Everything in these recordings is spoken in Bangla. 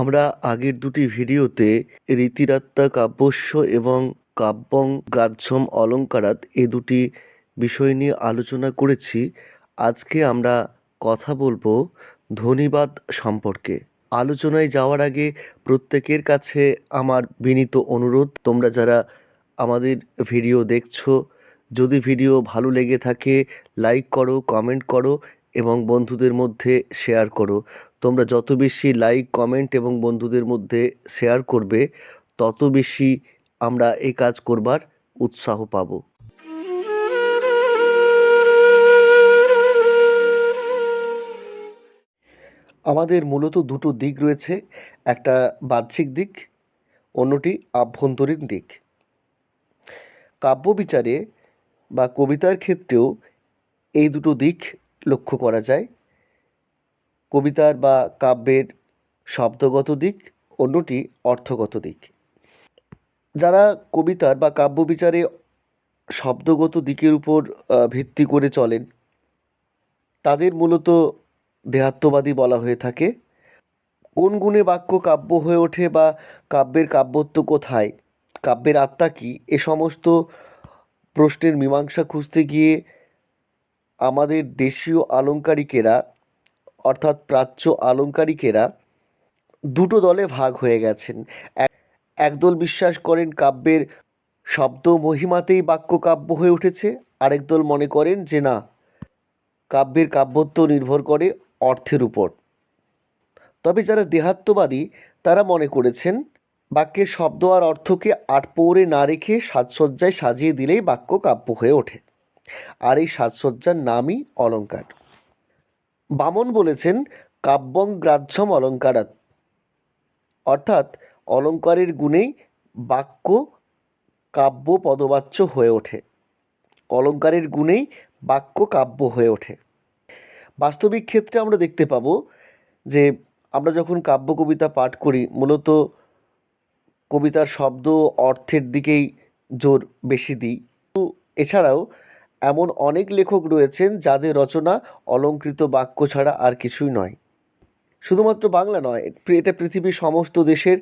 আমরা আগের দুটি ভিডিওতে রীতিরাত্মা কাব্যস্য এবং কাব্যং গ্রাহ্যম অলঙ্কারাৎ এ দুটি বিষয় নিয়ে আলোচনা করেছি। আজকে আমরা কথা বলব ধ্বনিবাদ সম্পর্কে। আলোচনায় যাওয়ার আগে প্রত্যেকের কাছে আমার বিনীত অনুরোধ, তোমরা যারা আমাদের ভিডিও দেখছ, যদি ভিডিও ভালো লেগে থাকে, লাইক করো, কমেন্ট করো এবং বন্ধুদের মধ্যে শেয়ার করো। তোমরা যত বেশি লাইক কমেন্ট এবং বন্ধুদের মধ্যে শেয়ার করবে, তত বেশি আমরা এই কাজ করবার উৎসাহ পাবো। আমাদের মূলত দুটো দিক রয়েছে, একটা বাহ্যিক দিক, অন্যটি আভ্যন্তরীণ দিক। কাব্য বিচারে বা কবিতার ক্ষেত্রেও এই দুটো দিক লক্ষ্য করা যায়। কবিতার বা কাব্যের শব্দগত দিক অন্যটি অর্থগত দিক। যারা কবিতার বা কাব্য বিচারে শব্দগত দিকের উপর ভিত্তি করে চলেন, তাদের মূলত দেহাত্মবাদী বলা হয়ে থাকে। কোন গুণে বাক্য কাব্য হয়ে ওঠে বা কাব্যের কাব্যত্ব কোথায়, কাব্যের আত্মা কী, এ সমস্ত প্রশ্নের মীমাংসা খুঁজতে গিয়ে আমাদের দেশীয় আলংকারিকেরা, অর্থাৎ প্রাচ্য আলংকারিকেরা, দুটো দলে ভাগ হয়ে গেছেন। এক- একদল বিশ্বাস করেন কাব্যের শব্দ মহিমাতেই বাক্য কাব্য হয়ে উঠেছে। আরেক দল মনে করেন যে না, কাব্যের কাব্যত্ব নির্ভর করে অর্থের উপর। তবে যারা দেহাত্মবাদী, তারা মনে করেছেন, বাক্যের শব্দ আর অর্থকে আটপৌরে না রেখে সাজসজ্জায় সাজিয়ে দিলেই বাক্য কাব্য হয়ে ওঠে। আর এই সাজসজ্জার নামই অলঙ্কার। বামন বলেছেন, কাব্যং গ্রাহ্যম অলঙ্কারাৎ। অর্থাৎ অলঙ্কারের গুণেই বাক্য কাব্য পদবাচ্য হয়ে ওঠে। অলঙ্কারের গুণেই বাক্য কাব্য হয়ে ওঠে। বাস্তবিক ক্ষেত্রে আমরা দেখতে পাবো যে, আমরা যখন কাব্য কবিতা পাঠ করি, মূলত কবিতার শব্দ অর্থের দিকেই জোর বেশি দিই। এছাড়াও এমন অনেক লেখক রয়েছেন যাদের রচনা অলঙ্কৃত বাক্য ছাড়া আর কিছুই নয়। শুধুমাত্র বাংলা নয়, এটা পৃথিবীর সমস্ত দেশের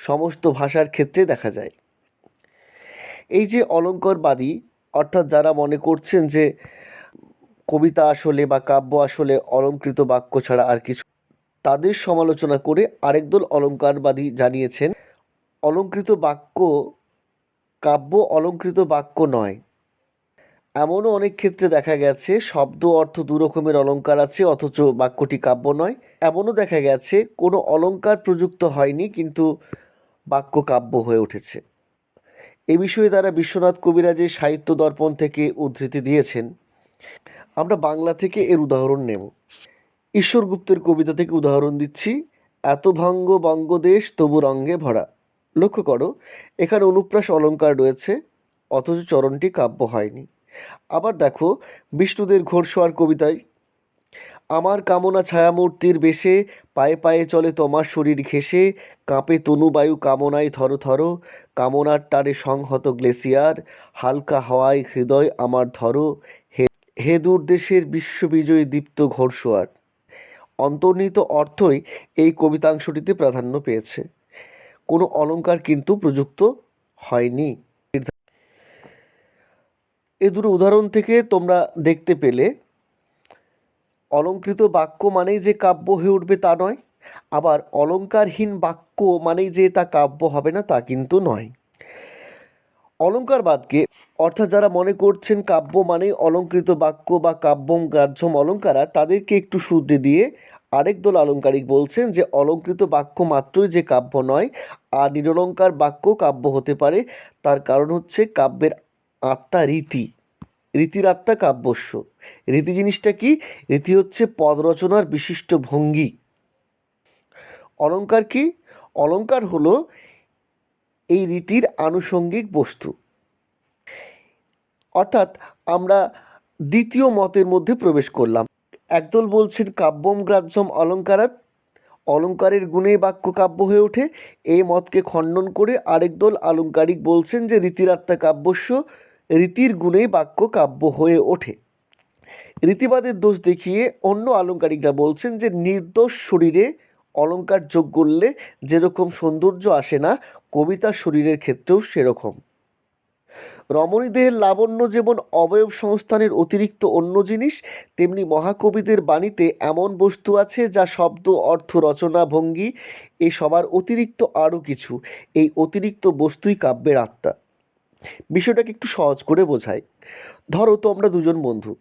সমস্ত ভাষার ক্ষেত্রে দেখা যায়। এই যে অলঙ্কারবাদী, অর্থাৎ যারা মনে করছেন যে কবিতা আসলে বা কাব্য আসলে অলঙ্কৃত বাক্য ছাড়া আর কিছু, তাদের সমালোচনা করে আরেক দল অলঙ্কারবাদী জানিয়েছেন, অলঙ্কৃত বাক্য, কাব্য অলঙ্কৃত বাক্য নয়। এমনও অনেক ক্ষেত্রে দেখা গেছে, শব্দ অর্থ দু রকমের অলঙ্কার আছে, অথচ বাক্যটি কাব্য নয়। এমনও দেখা গেছে, কোনো অলঙ্কার প্রযুক্ত হয়নি, কিন্তু বাক্য কাব্য হয়ে উঠেছে। এ বিষয়ে তারা বিশ্বনাথ কবিরাজের সাহিত্য দর্পণ থেকে উদ্ধৃতি দিয়েছেন। আমরা বাংলা থেকে এর উদাহরণ নেব। ঈশ্বর গুপ্তের কবিতা থেকে উদাহরণ দিচ্ছি, এত ভঙ্গ বঙ্গদেশ, তবু রঙ্গে ভরা। লক্ষ্য করো, এখানে অনুপ্রাস অলঙ্কার রয়েছে, অথচ চরণটি কাব্য হয়নি। আবার দেখো, বিষ্ণুদের ঘোরসোয়ার কবিতায়, আমার কামনা ছায়ামূর্তির বেশে, পায়ে পায়ে চলে তোমার শরীর ঘেঁষে, কাঁপে তনুবায়ু কামনায় থর থর, কামনার টারে সংহত গ্লেসিয়ার, হালকা হাওয়ায় হৃদয় আমার ধরো, হে হে দূরদেশের বিশ্ববিজয়ী দীপ্ত ঘোড়সোয়ার অন্তর্নিহিত অর্থই এই কবিতাংশটিতে প্রাধান্য পেয়েছে। কোনো অলঙ্কার কিন্তু প্রযুক্ত হয়নি। এ দুটো উদাহরণ থেকে তোমরা দেখতে পেলে, অলঙ্কৃত বাক্য মানেই যে কাব্য হয়ে উঠবে তা নয়, আবার অলঙ্কারহীন বাক্য মানেই যে তা কাব্য হবে না তা কিন্তু নয়। অলঙ্কারবাদকে, অর্থাৎ যারা মনে করছেন কাব্য মানেই অলঙ্কৃত বাক্য বা কাব্যম গ্রাহ্যম অলঙ্কারা, তাদেরকে একটু শুদ্ধে দিয়ে আরেক দল আলঙ্কারিক বলছেন যে অলঙ্কৃত বাক্য মাত্রই যে কাব্য নয়, আর নিরলঙ্কার বাক্য কাব্য হতে পারে, তার কারণ হচ্ছে কাব্যের আত্মা রীতি। রীতির আত্মা কাব্যস্য। রীতি জিনিসটা কি? রীতি হচ্ছে পদ রচনার বিশিষ্ট ভঙ্গি। অলঙ্কার কি? অলঙ্কার হলো এই রীতির আনুষঙ্গিক বস্তু। অর্থাৎ আমরা দ্বিতীয় মতের মধ্যে প্রবেশ করলাম। একদল বলছেন, কাব্যম গ্রাহ্যম অলঙ্কারাৎ অলঙ্কারের গুণে বাক্য কাব্য হয়ে ওঠে। এই মতকে খণ্ডন করে আরেক দল আলংকারিক বলছেন যে রীতিরাত্মা কাব্যস্য। রীতির গুণেই বাক্য কাব্য হয়ে ওঠে। রীতিবাদের দোষ দেখিয়ে অন্য আলংকারিকরা বলছেন যে, নির্দোষ শরীরে অলঙ্কার যোগ করলে যেরকম সৌন্দর্য আসে না কবিতার শরীরের ক্ষেত্রেও সেরকম। রমণীদের লাবণ্য যেমন অবয়ব সংস্থানের অতিরিক্ত অন্য জিনিস, তেমনি মহাকবিদের বাণীতে এমন বস্তু আছে যা শব্দ, অর্থ, রচনা, ভঙ্গি, এ সবার অতিরিক্ত আরও কিছু। এই অতিরিক্ত বস্তুই কাব্যের আত্মা। বিষয়টাকে একটু সহজ করে বোঝাই। ধরো তোমরা দুজন বন্ধু।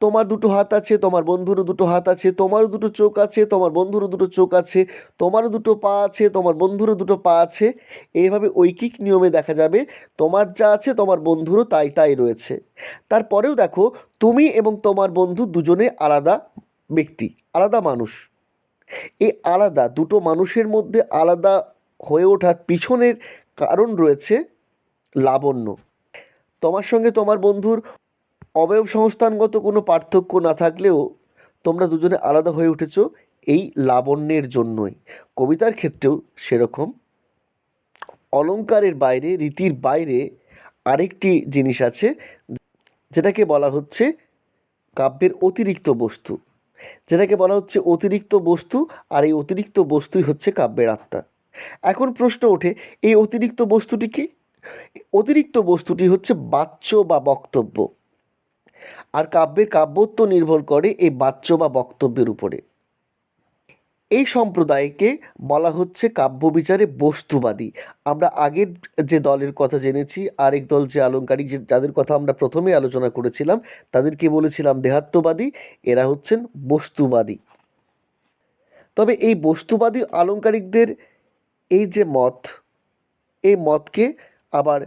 তোমার দুটো হাত আছে, তোমার বন্ধুরও দুটো হাত আছে, তোমারও দুটো চোখ আছে, তোমার বন্ধুরও দুটো চোখ আছে, তোমারও দুটো পা আছে, তোমার বন্ধুরও দুটো পা আছে। এইভাবে ঐকিক নিয়মে দেখা যাবে, তোমার যা আছে, তোমার বন্ধুরও তাই তাই রয়েছে। তারপরেও দেখো, তুমি এবং তোমার বন্ধু দুজনে আলাদা ব্যক্তি, আলাদা মানুষ। এই আলাদা, দুটো মানুষের মধ্যে আলাদা হয়ে ওঠার পিছনের কারণ রয়েছে লাবণ্য। তোমার সঙ্গে তোমার বন্ধুর অবয়ব সংস্থানগত কোনো পার্থক্য না থাকলেও তোমরা দুজনে আলাদা হয়ে উঠেছো এই লাবণ্যের জন্যই। কবিতার ক্ষেত্রেও সেরকম। অলংকারের বাইরে, রীতির বাইরে আরেকটি জিনিস আছে, যেটাকে বলা হচ্ছে কাব্যের অতিরিক্ত বস্তু। যেটাকে বলা হচ্ছে অতিরিক্ত বস্তু, আর এই অতিরিক্ত বস্তুই হচ্ছে কাব্যের আত্মা। এখন প্রশ্ন ওঠে, এই অতিরিক্ত বস্তুটি কি? অতিরিক্ত বস্তুটি হচ্ছে বাচ্য বা বক্তব্য। আর কাব্যের কাব্যত্ব নির্ভর করে এই বাচ্য বা বক্তব্যের উপরে। এই সম্প্রদায়কে বলা হচ্ছে কাব্য বিচারে বস্তুবাদী। আমরা আগের যে দলের কথা জেনেছি, আরেক দল যে আলংকারিক যে যাদের কথা আমরা প্রথমে আলোচনা করেছিলাম, তাদেরকে বলেছিলাম দেহাত্মবাদী, এরা হচ্ছেন বস্তুবাদী। তবে এই বস্তুবাদী আলঙ্কারিকদের এই যে মত, এই মতকে আবার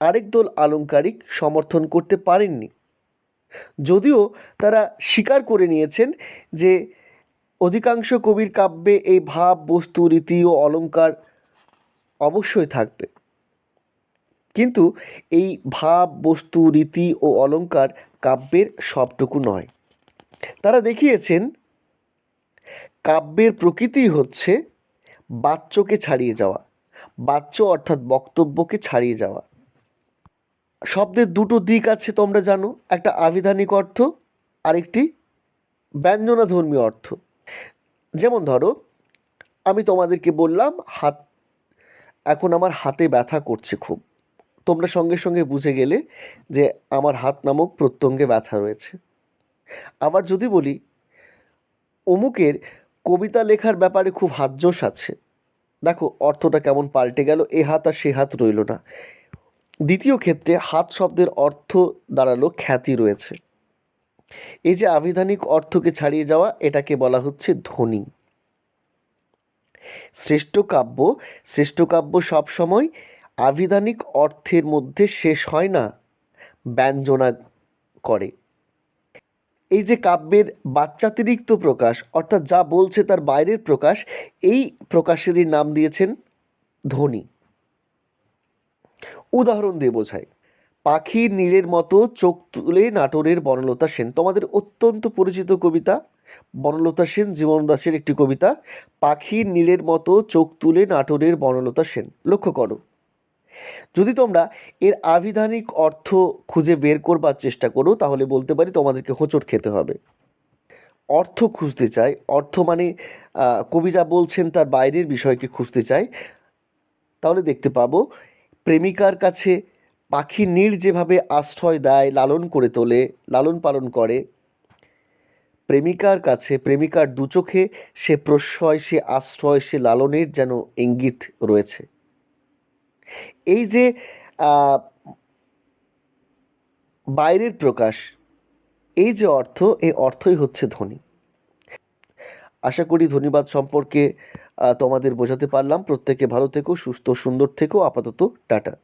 আরেক দল আলংকারিক সমর্থন করতে পারেননি। যদিও তারা স্বীকার করে নিয়েছেন যে অধিকাংশ কবির কাব্যে এই ভাব, বস্তু, রীতি ও অলংকার অবশ্যই থাকবে। কিন্তু এই ভাব, বস্তু, রীতি ও অলংকার কাব্যের সবটুকু নয়। তারা দেখিয়েছেন, কাব্যের প্রকৃতি হচ্ছে বাচ্চকে ছাড়িয়ে যাওয়া। বাচ্য অর্থাৎ বক্তব্যকে ছাড়িয়ে যাওয়া। শব্দের দুটো দিক আছে তোমরা জানো, একটা আবিধানিক অর্থ, আরেকটি ব্যঞ্জনাধর্মী অর্থ। যেমন ধরো, আমি তোমাদেরকে বললাম, হাত, এখন আমার হাতে ব্যথা করছে খুব। তোমরা সঙ্গে সঙ্গে বুঝে গেলে যে আমার হাত নামক প্রত্যঙ্গে ব্যথা রয়েছে। আবার যদি বলি, অমুকের কবিতা লেখার ব্যাপারে খুব হাতজোশ আছে। দেখো, অর্থটা কেমন পাল্টে গেল, এ হাত আর সে হাত রইল না। দ্বিতীয় ক্ষেত্রে হাত শব্দের অর্থ দাঁড়াল খ্যাতি রয়েছে। এই যে আবিধানিক অর্থকে ছাড়িয়ে যাওয়া, এটাকে বলা হচ্ছে ধ্বনি। শ্রেষ্ঠ কাব্য শ্রেষ্ঠ কাব্য সবসময় আবিধানিক অর্থের মধ্যে শেষ হয় না, ব্যঞ্জনা করে। এই যে কাব্যের বাচ্চাতিরিক্ত প্রকাশ, অর্থাৎ যা বলছে তার বাইরের প্রকাশ, এই প্রকাশেরই নাম দিয়েছেন ধ্বনি উদাহরণ দিয়ে বোঝায় পাখির নীড়ের মতো চোখ তুলে নাটোরের বনলতা সেন, তোমাদের অত্যন্ত পরিচিত কবিতা, বনলতা সেন, জীবন দাসের একটি কবিতা, পাখির নীড়ের মতো চোখ তুলে নাটোরের বনলতা সেন। লক্ষ্য করো। যদি তোমরা এর আবিধানিক অর্থ খুঁজে বের করবার চেষ্টা করো, তাহলে বলতে পারি তোমাদেরকে হোঁচট খেতে হবে। অর্থ খুঁজতে চাই, অর্থ মানে কবি যা বলছেন তার বাইরের বিষয়কে খুঁজতে চাই, তাহলে দেখতে পাবো, প্রেমিকার কাছে পাখি নীড় যেভাবে আশ্রয় দেয়, লালন করে তোলে, লালন পালন করে। প্রেমিকার কাছে, প্রেমিকার দু চোখে সে প্রশ্রয়, সে আশ্রয়, সে লালনের যেন ইঙ্গিত রয়েছে। এই যে বাইরের প্রকাশ, এই যে অর্থ, এই অর্থই হচ্ছে ধনী। আশা করি ধন্যবাদ সম্পর্কে তোমাদের বোঝাতে পারলাম। প্রত্যেকে ভালো থেকো, সুস্থ, সুন্দর থেকো। আপাতত টাটা।